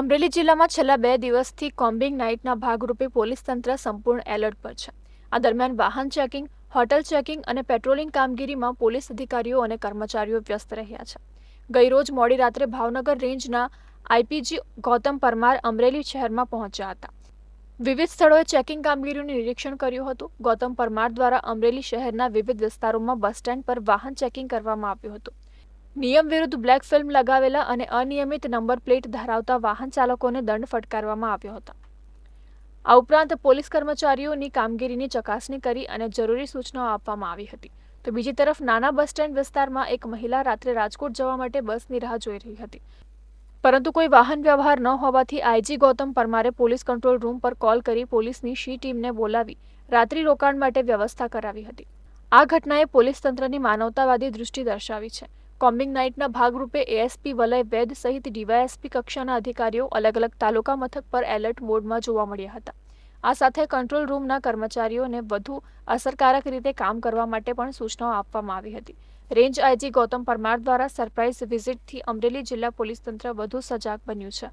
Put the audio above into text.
અમરેલી જિલ્લામાં છેલ્લા બે દિવસથી કોમ્બિંગ નાઇટના ભાગરૂપે પોલીસ તંત્ર સંપૂર્ણ એલર્ટ પર છે. આ દરમિયાન વાહન ચેકિંગ, હોટલ ચેકિંગ અને પેટ્રોલિંગ કામગીરીમાં પોલીસ અધિકારીઓ અને કર્મચારીઓ વ્યસ્ત રહ્યા છે. ગઈરોજ મોડી રાત્રે ભાવનગર રેન્જના આઈપીજી ગૌતમ પરમાર અમરેલી શહેરમાં પહોંચ્યા હતા. વિવિધ સ્થળોએ ચેકિંગ કામગીરીનું નિરીક્ષણ કર્યું હતું. ગૌતમ પરમાર દ્વારા અમરેલી શહેરના વિવિધ વિસ્તારોમાં બસ સ્ટેન્ડ પર વાહન ચેકિંગ કરવામાં આવ્યું હતું. નિયમ વિરુદ્ધ બ્લેક ફિલ્મ લગાવેલા અને અનિયમિત નંબર પ્લેટ ધરાવતા વાહન ચાલકોને દંડ ફટકારવામાં આવ્યો હતો. આ ઉપરાંત પોલીસ કર્મચારીઓની કામગીરીની ચકાસણી કરી અને જરૂરી સૂચનાઓ આપવામાં આવી હતી. તો બીજી તરફ નાના બસ સ્ટેન્ડ વિસ્તારમાં એક મહિલા રાત્રે રાજકોટ જવા માટે બસની રાહ જોઈ રહી હતી. પરંતુ કોઈ વાહન વ્યવહાર ન હોવાથી આઈજી ગૌતમ પરમારે પોલીસ કંટ્રોલ રૂમ પર કોલ કરી પોલીસની શી ટીમને બોલાવી રાત્રિ રોકાણ માટે વ્યવસ્થા કરાવી હતી. આ ઘટનાએ પોલીસ તંત્રની માનવતાવાદી દૃષ્ટિ દર્શાવી છે. કોમ્બિંગ નાઇટના ભાગરૂપે એએસપી વલય વેદ સહિત ડીવાયએસપી કક્ષાના અધિકારીઓ અલગ અલગ તાલુકા મથક પર એલર્ટ મોડમાં જોવા મળ્યા હતા. આ સાથે કંટ્રોલ રૂમના કર્મચારીઓને વધુ અસરકારક રીતે કામ કરવા માટે પણ સૂચનાઓ આપવામાં આવી હતી. રેન્જ આઈજી ગૌતમ પરમાર દ્વારા સરપ્રાઇઝ વિઝિટથી અમરેલી જિલ્લા પોલીસ તંત્ર વધુ સજાગ બન્યું છે.